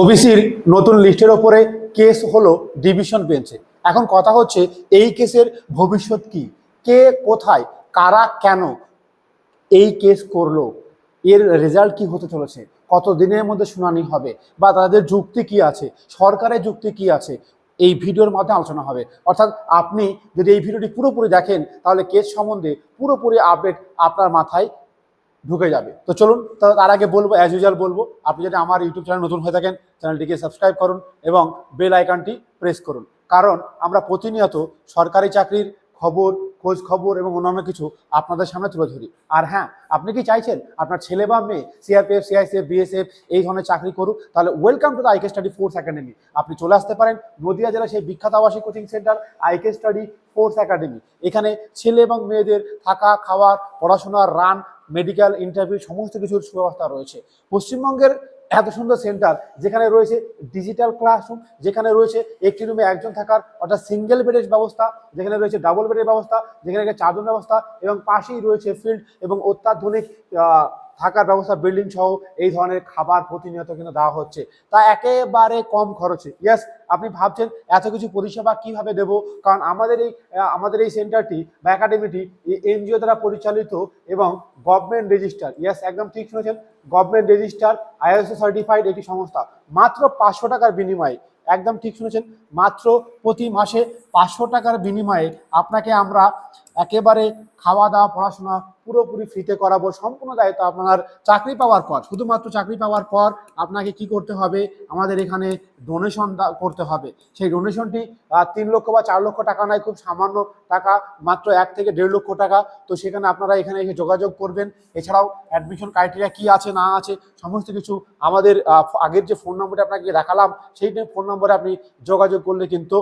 ওবিসির নতুন লিস্টের ওপরে কেস হলো ডিভিশন বেঞ্চে। এখন কথা হচ্ছে, এই কেসের ভবিষ্যৎ কি? কে কোথায়? কারা কেন এই কেস করল? এর রেজাল্ট কি হতে চলেছে? কত দিনের মধ্যে শুনানি হবে? বা তাদের যুক্তি কি আছে? সরকারের যুক্তি কি আছে? এই ভিডিওর মাধ্যমে আলোচনা হবে। অর্থাৎ আপনি যদি এই ভিডিওটি পুরোপুরি দেখেন, তাহলে কেস সম্বন্ধে পুরোপুরি আপডেট আপনার মাথায় ঢুকে যাবে। তো চলুন, তো তার আগে বলব অ্যাজ ইউজুয়াল বলব, আপনি যদি আমার ইউটিউব চ্যানেল নতুন হয়ে থাকেন চ্যানেলটিকে সাবস্ক্রাইব করুন এবং বেল আইকনটি প্রেস করুন। কারণ আমরা প্রতিনিয়ত সরকারি চাকরির খবর, খোঁজ খবর এবং অন্যান্য কিছু আপনাদের সামনে তুলে ধরি। আর হ্যাঁ আপনি কি চাইছেন আপনার ছেলে বা মেয়ে সিআরপিএফ সিআইসিএফ বিএসএফ এই ধরনের চাকরি করুক, তাহলে welcome to the IK study force academy আপনি চলে আসতে পারেন নদিয়া জেলার সেই বিখ্যাত আবাসিক coaching centre IK study force academy এখানে ছেলে এবং মেয়েদের থাকা, খাওয়ার, পড়াশোনার রান মেডিকেল, ইন্টারভিউ, সমস্ত কিছুর সুব্যবস্থা রয়েছে। পশ্চিমবঙ্গের এত সুন্দর সেন্টার, যেখানে রয়েছে ডিজিটাল ক্লাসরুম যেখানে রয়েছে একটি রুমে একজন থাকার, অর্থাৎ সিঙ্গেল বেডের ব্যবস্থা, যেখানে রয়েছে ডাবল বেডের ব্যবস্থা, যেখানে চারজন ব্যবস্থা, এবং পাশেই রয়েছে ফিল্ড এবং অত্যাধুনিক থাকার ব্যবস্থা বিল্ডিং সহ এই ধরনের খাবার প্রতিনিয়ত কিন্তু দেওয়া হচ্ছে। তা একেবারে কম খরচে। ইয়াস আপনি ভাবছেন এত কিছু পরিষেবা কীভাবে দেব? কারণ আমাদের এই আমাদের এই সেন্টারটি বা একাডেমিটি এনজিও দ্বারা পরিচালিত এবং গভর্নমেন্ট রেজিস্টার ইয়েস একদম ঠিক শুনেছেন? গভর্নমেন্ট রেজিস্টার আইএসও সার্টিফাইড একটি সংস্থা। মাত্র পাঁচশো টাকার বিনিময়ে। একদম ঠিক শুনেছেন? মাত্র প্রতি মাসে পাঁচশো টাকার বিনিময়ে আপনাকে আমরা একেবারে খাওয়া দাওয়া, পড়াশোনা পুরোপুরি ফ্রিতে করাবো। সম্পূর্ণ দায়িত্ব আপনার চাকরি পাওয়ার পর, শুধুমাত্র চাকরি পাওয়ার পর আপনাকে কি করতে হবে? আমাদের এখানে ডোনেশন করতে হবে। সেই ডোনেশনটি তিন লক্ষ বা চার লক্ষ টাকা নয়, খুব সামান্য টাকা, মাত্র এক থেকে দেড় লক্ষ টাকা। তো সেখানে আপনারা এখানে এসে যোগাযোগ করবেন। এছাড়াও অ্যাডমিশন ক্রাইটেরিয়া কি আছে, না আছে, সমস্ত কিছু আমাদের আগের যে ফোন নম্বরটা আপনাকে দেখালাম, সেই ফোন নম্বরে আপনি যোগাযোগ করলে কিন্তু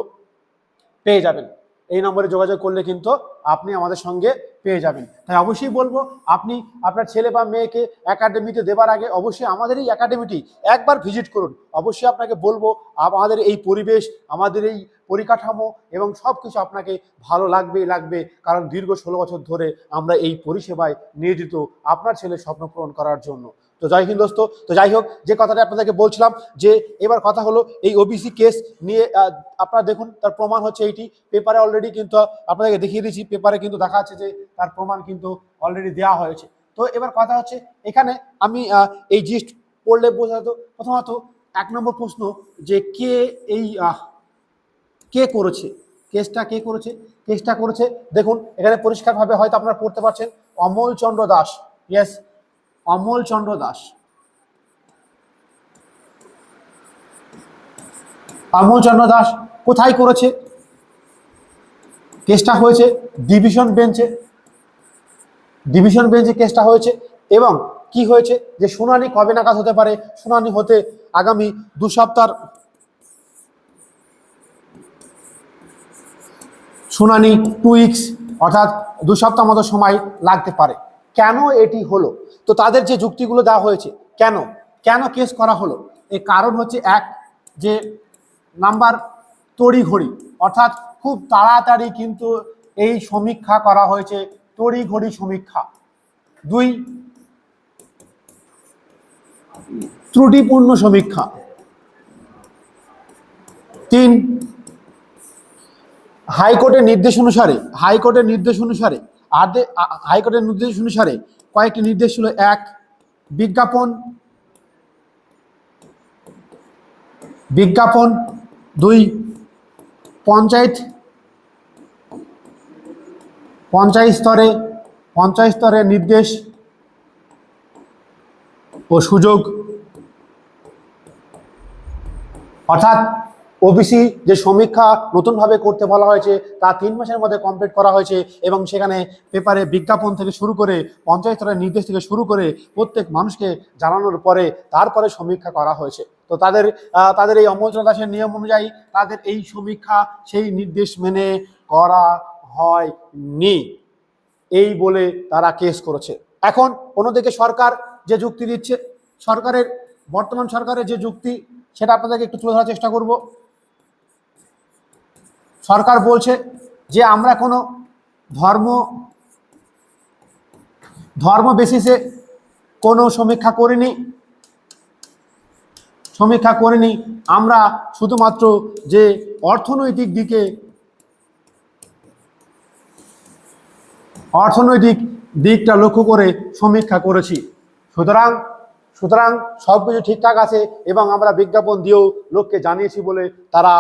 পেয়ে যাবেন। এই নম্বরে যোগাযোগ করলে কিন্তু আপনি আমাদের সঙ্গে পেয়ে যাবেন। তাই অবশ্যই বলব, আপনি আপনার ছেলে বা মেয়েকে একাডেমিতে দেবার আগে অবশ্যই আমাদের এই একাডেমিটি একবার ভিজিট করুন। অবশ্যই আপনাকে বলব, আমাদের এই পরিবেশ, আমাদের এই পরিকাঠামো এবং সব কিছু আপনাকে ভালো লাগবেই লাগবে। কারণ দীর্ঘ ষোলো বছর ধরে আমরা এই পরিষেবায় নিয়োজিত আপনার ছেলের স্বপ্ন পূরণ করার জন্য। তো জয় হিন্দ দোস্ত, তো যাই হোক, যে কথাটা আপনাদেরকে বলছিলাম যে এবার কথা হলো এই ওবিসি কেস নিয়ে আপনারা দেখুন, তার প্রমাণ হচ্ছে এইটি। পেপারে অলরেডি কিন্তু আপনাদেরকে দেখিয়ে দিয়েছি পেপারে কিন্তু দেখা যাচ্ছে যে তার প্রমাণ কিন্তু অলরেডি দেওয়া হয়েছে। তো এবার কথা হচ্ছে এখানে আমি এই জিস্ট পড়লে বোঝাতো, প্রথমত এক নম্বর প্রশ্ন যে কে এই কে করেছে? কেসটা কে করেছে? কেসটা করেছে, দেখুন, এখানে পরিষ্কারভাবে হয়তো আপনারা পড়তে পারছেন, অমল চন্দ্র দাস। ইয়েস অমল চন্দ্র দাস। অমল চন্দ্র দাস কোথায় করেছে? কেসটা হয়েছে ডিভিশন বেঞ্চে। ডিভিশন বেঞ্চে কেসটা হয়েছে এবং কি হয়েছে যে শুনানি কবে নাগাদ হতে পারে? শুনানি হতে আগামী দু সপ্তাহ শুনানি টু উইকস অর্থাৎ দু সপ্তাহ মতো সময় লাগতে পারে। কেন এটি হলো? তো তাদের যে যুক্তিগুলো দেওয়া হয়েছে, কেন? কেন কেস করা হলো? এর কারণ হচ্ছে এক, যে নাম্বার তড়িঘড়ি, অর্থাৎ খুব তাড়াতাড়ি কিন্তু এই সমীক্ষা করা হয়েছে, তড়িঘড়ি সমীক্ষা। দুই, ত্রুটিপূর্ণ সমীক্ষা। তিন, হাইকোর্টের নির্দেশ অনুসারে, হাইকোর্টের নির্দেশ অনুসারে আদে হাইকোর্টের নির্দেশ অনুসারে কয়েকটি নির্দেশ ছিল। এক, বিজ্ঞাপন। বিজ্ঞাপন। দুই, পঞ্চায়েত। পঞ্চায়েত স্তরে, পঞ্চায়েত স্তরের নির্দেশ ও সুযোগ। অর্থাৎ ওবিসি যে সমীক্ষা নতুনভাবে করতে বলা হয়েছে, তা তিন মাসের মধ্যে কমপ্লিট করা হয়েছে এবং সেখানে পেপারে বিজ্ঞাপন থেকে শুরু করে, পঞ্চায়েত স্তরের নির্দেশ থেকে শুরু করে প্রত্যেক মানুষকে জানানোর পরে তারপরে সমীক্ষা করা হয়েছে। তো তাদের তাদের এই অমোচনা দাসের নিয়ম অনুযায়ী তাদের এই সমীক্ষা সেই নির্দেশ মেনে করা হয়নি। এই বলে তারা কেস করেছে। এখন অন্যদিকে সরকার যে যুক্তি দিচ্ছে, সরকারের, বর্তমান সরকারের যে যুক্তি, সেটা আপনাদেরকে একটু তুলে ধরার চেষ্টা করব। সরকার বলছে যে আমরা কোনো ধর্ম ধর্ম বেসিসে কোনো সমীক্ষা করিনি। সমীক্ষা করিনি। আমরা শুধুমাত্র যে অর্থনৈতিক দিকে, অর্থনৈতিক দিকটা লক্ষ্য করে সমীক্ষা করেছি। সুতরাং সুতরাং সব কিছু ঠিকঠাক আছে এবং আমরা বিজ্ঞাপন দিয়েও লোককে জানিয়েছি বলে তারা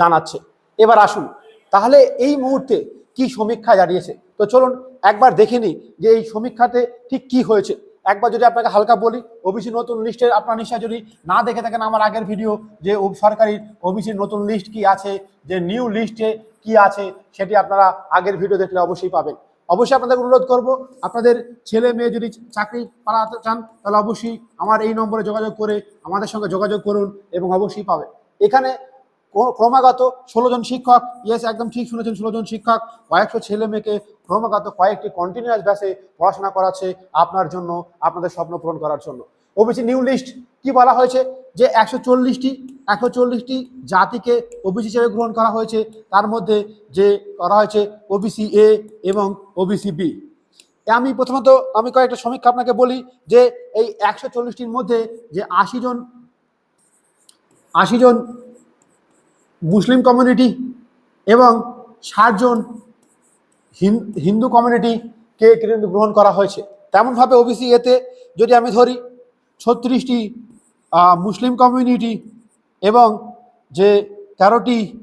জানাচ্ছে। এবার আসুন। তাহলে এই মুহূর্তে কি সমীক্ষা দাঁড়িয়েছে তো চলুন একবার দেখে নিই যে এই সমীক্ষাতে ঠিক কি হয়েছে। একবার যদি আপনাকে হালকা বলি, ওবিসি নতুন লিস্টের আপনার নিশ্চয় যদি না দেখে থাকেন আমার আগের ভিডিও যে সরকারি ওবিসি নতুন লিস্ট কি আছে, যে নিউ লিস্টে কি আছে, সেটি আপনারা আগের ভিডিও দেখলে অবশ্যই পাবেন। অবশ্যই আপনাদের অনুরোধ করব, আপনাদের ছেলে মেয়ে যদি চাকরি পালাতে চান, তাহলে অবশ্যই আমার এই নম্বরে যোগাযোগ করে আমাদের সঙ্গে যোগাযোগ করুন এবং অবশ্যই পাবেন। এখানে ক্রমাগত ষোলো জন শিক্ষক ইয়েস একদম ঠিক শুনেছেন, ষোলো জন শিক্ষক, কয়েকশো ছেলে মেয়েকে ক্রমাগত কয়েকটি কন্টিনিউয়াস ব্যাসে পড়াশোনা করাচ্ছে আপনার জন্য, আপনাদের স্বপ্ন পূরণ করার জন্য। ওবিসি নিউ লিস্ট কি বলা হয়েছে? যে একশো চল্লিশটি একশো চল্লিশটি জাতিকে ওবিসি হিসেবে গ্রহণ করা হয়েছে, তার মধ্যে যে করা হয়েছে ওবিসি এ এবং ওবিসি বি আমি প্রথমত, আমি কয়েকটা সমীক্ষা আপনাকে বলি, যে এই একশো চল্লিশটির মধ্যে যে আশি জন আশি জন মুসলিম কমিউনিটি এবং হিন- হিন্দু কমিউনিটিকে কিন্তু গ্রহণ করা হয়েছে। তেমনভাবে ওবিসি এতে যদি আমি ধরি, ছত্রিশটি মুসলিম কমিউনিটি এবং যে তেরোটি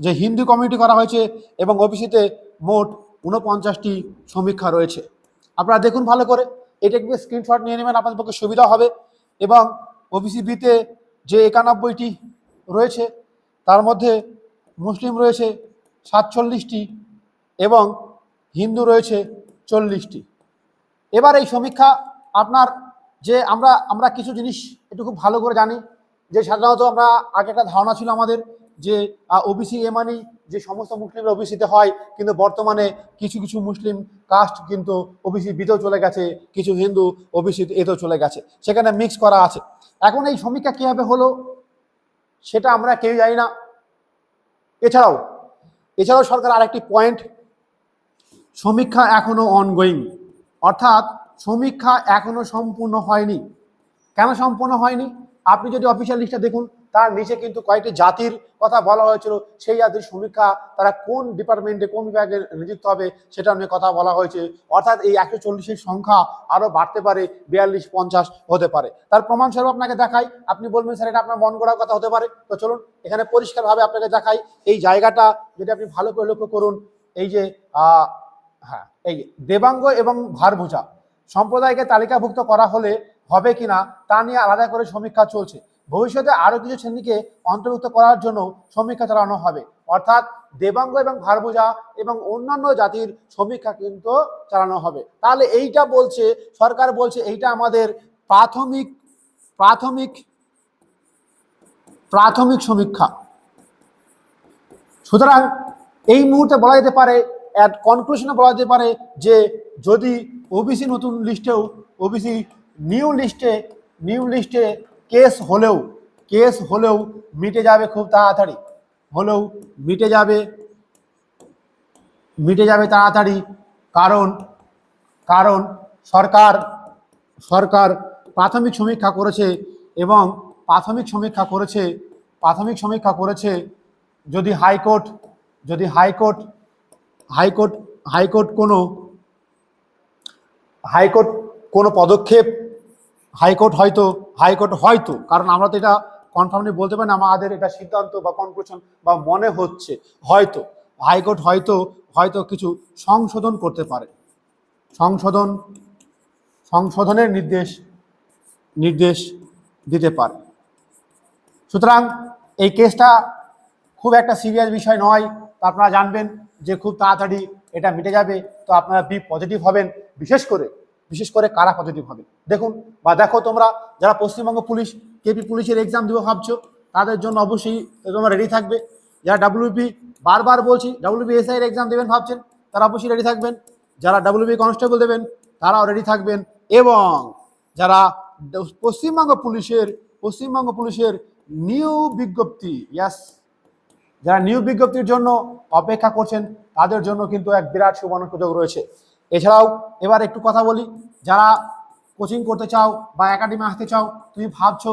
যে হিন্দু কমিউনিটি করা হয়েছে এবং ওবিসিতে মোট ঊনপঞ্চাশটি সমীক্ষা রয়েছে। আপনারা দেখুন ভালো করে, এটা একটু স্ক্রিনশট নিয়ে নেবেন, আপনাদের পক্ষে সুবিধা হবে। এবং ওবিসি বিতে যে একানব্বইটি রয়েছে, তার মধ্যে মুসলিম রয়েছে সাতচল্লিশটি এবং হিন্দু রয়েছে চল্লিশটি। এবার এই সমীক্ষা আপনার যে আমরা আমরা কিছু জিনিস একটু খুব ভালো করে জানি, যে সাধারণত আমরা আগে একটা ধারণা ছিল আমাদের যে ওবিসি এ মানেই যে সমস্ত মুসলিম ওবিসিতে হয়, কিন্তু বর্তমানে কিছু কিছু মুসলিম কাস্ট কিন্তু ওবিসি বিতেও চলে গেছে, কিছু হিন্দু ওবিসি এতেও চলে গেছে, সেখানে মিক্স করা আছে। এখন এই সমীক্ষা কীভাবে হলো? সেটা আমরা কেউ জানি না। এছাড়াও এছাড়াও সরকার আরেকটি পয়েন্ট সমীক্ষা এখনও অনগোয়িং অর্থাৎ সমীক্ষা এখনও সম্পূর্ণ হয়নি। কেন সম্পূর্ণ হয়নি? আপনি যদি অফিসিয়াল লিস্টটা দেখুন তার নিচে কিন্তু কয়েকটি জাতির কথা বলা হয়েছিল। সেই জাতির সমীক্ষা তারা কোন ডিপার্টমেন্টে কোন বিভাগে নিযুক্ত হবে সেটা নিয়ে কথা বলা হয়েছে। অর্থাৎ এই একশো চল্লিশের সংখ্যা আরও বাড়তে পারে, বিয়াল্লিশ, পঞ্চাশ হতে পারে। তার প্রমাণস্বরূপ আপনাকে দেখাই। আপনি বলবেন, স্যার, এটা আপনার মন গড়ার কথা হতে পারে? তো চলুন, এখানে পরিষ্কারভাবে আপনাকে দেখাই। এই জায়গাটা যদি আপনি ভালো করে লক্ষ্য করুন, এই যে হ্যাঁ এই দেবাঙ্গ এবং ভারভুজা সম্প্রদায়কে তালিকাভুক্ত করা হলে হবে কিনা তা নিয়ে আলাদা করে সমীক্ষা চলছে। ভবিষ্যতে আরও কিছু শ্রেণীকে অন্তর্ভুক্ত করার জন্য সমীক্ষা চালানো হবে। অর্থাৎ দেবাঙ্গ এবং ভারভুজা এবং অন্যান্য জাতির সমীক্ষা কিন্তু চালানো হবে। তাহলে এইটা বলছে, সরকার বলছে এইটা আমাদের প্রাথমিক প্রাথমিক প্রাথমিক সমীক্ষা। সুতরাং এই মুহূর্তে বলা যেতে পারে অ্যাট কনক্লুশনে বলা যেতে পারে যে যদি ওবিসি নতুন লিস্টেও ওবিসি নিউ লিস্টে নিউ লিস্টে কেস হলেও কেস হলেও মিটে যাবে খুব তাড়াতাড়ি। হলেও মিটে যাবে মিটে যাবে তাড়াতাড়ি কারণ কারণ সরকার সরকার প্রাথমিক সমীক্ষা করেছে এবং প্রাথমিক সমীক্ষা করেছে, প্রাথমিক সমীক্ষা করেছে যদি হাইকোর্ট যদি high court high court high court কোনো হাইকোর্ট কোনো পদক্ষেপ হাইকোর্ট হয়তো হাইকোর্ট হয়তো, কারণ আমরা তো এটা কনফার্মলি বলতে পারি না, আমাদের এটা সিদ্ধান্ত বা কনক্লুশন বা মনে হচ্ছে, হয়তো, হাইকোর্ট হয়তো হয়তো কিছু সংশোধন করতে পারে। সংশোধন, সংশোধনের নির্দেশ নির্দেশ দিতে পারে। সুতরাং এই কেসটা খুব একটা সিরিয়াস বিষয় নয়, তো আপনারা জানবেন যে খুব তাড়াতাড়ি এটা মিটে যাবে, তো আপনারা বি পজিটিভ হবেন, বিশেষ করে বিশেষ করে কারা পজিটিভ হবে? দেখুন, বা দেখো তোমরা যারা পশ্চিমবঙ্গ পুলিশ, কেপি পুলিশের এক্সাম দেবো ভাবছ, তাদের জন্য অবশ্যই তোমরা রেডি থাকবে। যারা ডাব্লিউপি বারবার বলছি ডাব্লিউপি এর এক্সাম দেবেন ভাবছেন, তারা অবশ্যই রেডি থাকবেন। যারা ডাব্লিউপি কনস্টেবল দেবেন, তারাও রেডি থাকবেন। এবং যারা পশ্চিমবঙ্গ পুলিশের পশ্চিমবঙ্গ পুলিশের নিউ বিজ্ঞপ্তি ইয়াস যারা নিউ বিজ্ঞপ্তির জন্য অপেক্ষা করছেন, তাদের জন্য কিন্তু এক বিরাট সুবর্ণ সুযোগ রয়েছে। এছাড়াও এবার একটু কথা বলি, যারা কোচিং করতে চাও বা একাডেমি আসতে চাও, তুমি ভাবছ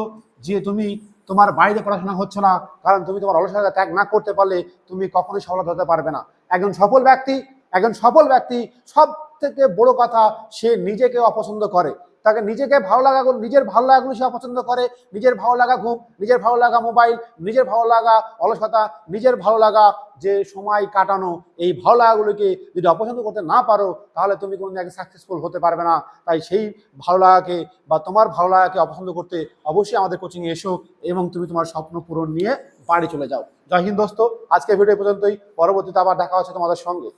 যে তুমি তোমার বাড়িতে পড়াশোনা হচ্ছে না, কারণ তুমি তোমার অলসতা ত্যাগ না করতে পারলে তুমি কখনোই সফলতা হতে পারবে না। একজন সফল ব্যক্তি, একজন সফল ব্যক্তি সব থেকে বড় কথা সে নিজেকে অপছন্দ করে। তাকে নিজেকে ভালো লাগাগুলো নিজের ভালো লাগাগুলো সে অপছন্দ করে। নিজের ভালো লাগা ঘুম, নিজের ভালো লাগা মোবাইল, নিজের ভালো লাগা অলসতা, নিজের ভালো লাগা যে সময় কাটানো, এই ভালো লাগাগুলোকে যদি অপছন্দ করতে না পারো, তাহলে তুমি কোনো জায়গায় সাকসেসফুল হতে পারবে না। তাই সেই ভালো লাগাকে বা তোমার ভালো লাগাকে অপছন্দ করতে অবশ্যই আমাদের কোচিংয়ে এসো এবং তুমি তোমার স্বপ্ন পূরণ নিয়ে বাড়ি চলে যাও। জয় হিন্দ দোস্ত, আজকের ভিডিও পর্যন্তই। পরবর্তীতে আবার দেখা হচ্ছে তোমাদের সঙ্গে।